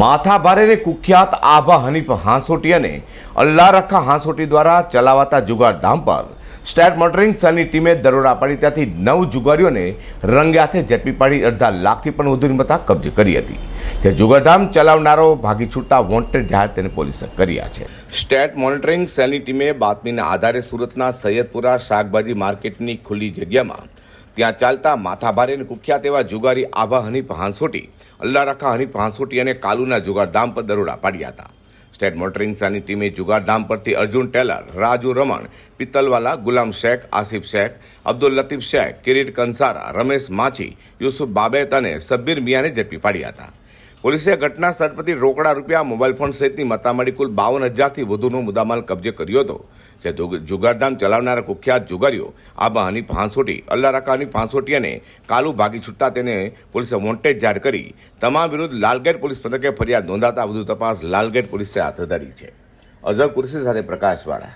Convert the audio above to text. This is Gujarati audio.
માથાભારેને કુખ્યાત આભા હનીફ હાંસોટી અને અલ્લા રખા હાંસોટી દ્વારા ચલાવાતા જુગાર ધામ પર સ્ટેટ મોટરિંગ સેલની ટીમે દરોડા પાડી ત્યાંથી નવ જુગારીઓને રંગે હાથે ઝડપી પાડી અડધા લાખથી પણ વધુ મતા કબજે કરી હતી. જે જુગારધામ ચલાવનારો ભાગી છૂટતા વોન્ટેડ જાહેર તેને પોલીસે કર્યા છે. સ્ટેટ મોનિટરિંગ સેલની ટીમે બાતમીના આધારે સુરતના સૈયદપુરા શાકભાજી માર્કેટની ખુલ્લી જગ્યામાં ત્યાં ચાલતા માથાભારે અને કુખ્યાત એવા જુગારી આભા હનીફ હાંસોટી અલ્લા રખા હનીફ હાંસોટી અને કાલુના જુગારધામ પર દરોડા પાડ્યા હતા. સ્ટેટ મોટરિંગ સાની ટીમે જુગારધામ પરથી અર્જુન ટેલર, રાજુ રમણ, પિત્તલવાલા, ગુલામ શેખ, આસિફ શેખ, અબ્દુલ લતીફ શેખ, કિરીટ કંસારા, રમેશ માછી, યુસુફ બાબેત અને સબ્બીર મિયાને ઝડપી પાડ્યા હતા. પોલીસે ઘટના સ્થળ પરથી રોકડા રૂપિયા, મોબાઈલ ફોન સહિતની મતામળી કુલ બાવન હજારથી વધુનો મુદ્દામાલ કબજે કર્યો હતો, જે જુગારધામ ચલાવનારા કુખ્યાત જુગારીઓ આબા હનીફ હાંસોટી અલ્લા રકા હનીફ હાંસોટી અને કાલુ ભાગી છૂટતા તેને પોલીસે વોન્ટેડ જાહેર કરી. તમામ વિરુદ્ધ લાલગેટ પોલીસ મથકે ફરિયાદ નોંધાતા વધુ તપાસ લાલગેટ પોલીસે હાથ ધરી છે. અઝર કુરશી સાથે પ્રકાશવાળા.